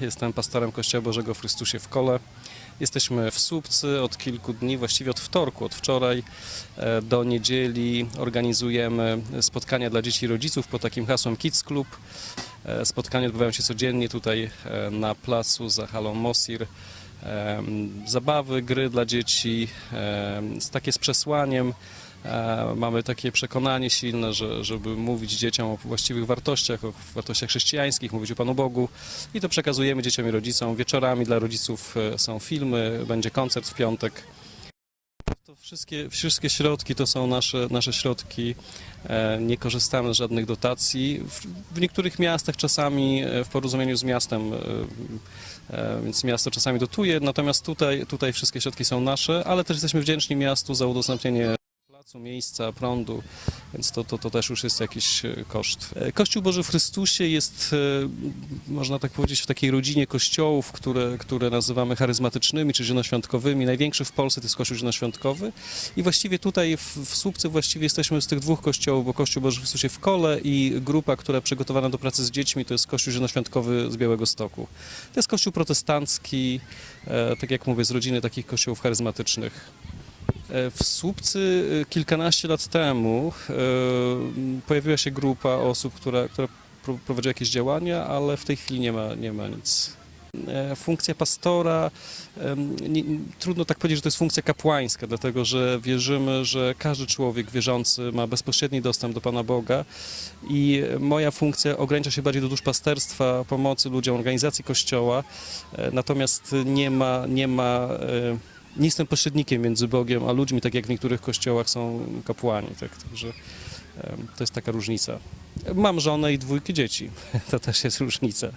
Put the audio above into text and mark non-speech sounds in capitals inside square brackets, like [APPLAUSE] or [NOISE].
Jestem pastorem Kościoła Bożego w Chrystusie w Kole. Jesteśmy w Słupcy od kilku dni, właściwie od wtorku, od wczoraj e, do niedzieli organizujemy spotkania dla dzieci i rodziców pod takim hasłem Kids Club. E, Spotkania odbywają się codziennie tutaj e, na placu za halą Mosir. Zabawy, gry dla dzieci, z- takie z przesłaniem. E, Mamy takie przekonanie silne, że, żeby mówić dzieciom o właściwych wartościach, o wartościach chrześcijańskich, mówić o Panu Bogu. I to przekazujemy dzieciom i rodzicom. Wieczorami dla rodziców e, są filmy, będzie koncert w piątek. Wszystkie, wszystkie środki to są nasze, nasze środki. E, Nie korzystamy z żadnych dotacji. W, w niektórych miastach czasami e, w porozumieniu z miastem, e, więc miasto czasami dotuje, natomiast tutaj, tutaj wszystkie środki są nasze, ale też jesteśmy wdzięczni miastu za udostępnienie placu, miejsca, prądu, więc to, to, to też już jest jakiś e, koszt. E, Kościół Boży w Chrystusie jest, e, można tak powiedzieć, w takiej rodzinie kościołów, które, które nazywamy charyzmatycznymi czy zielonoświątkowymi. Największy w Polsce to jest Kościół Zielonoświątkowy i właściwie tutaj w, w właściwie jesteśmy z tych dwóch kościołów, bo Kościół Boży w Chrystusie w Kole i grupa, która przygotowana do pracy z dziećmi, to jest Kościół Zielonoświątkowy z Białego Stoku. To jest kościół protestancki, tak jak mówię, z rodziny takich kościołów charyzmatycznych. E, W Słupcy e, kilkanaście lat temu e, pojawiła się grupa osób, która, która pro- prowadzi jakieś działania, ale w tej chwili nie ma, nie ma nic. Funkcja pastora, nie, trudno tak powiedzieć, że to jest funkcja kapłańska, dlatego że wierzymy, że każdy człowiek wierzący ma bezpośredni dostęp do Pana Boga i moja funkcja ogranicza się bardziej do duszpasterstwa, pomocy ludziom, organizacji Kościoła, natomiast nie ma, nie ma nie jestem pośrednikiem między Bogiem a ludźmi, tak jak w niektórych kościołach są kapłani. Tak? Także to jest taka różnica. Mam żonę i dwójkę dzieci. [LAUGHS] To też jest różnica.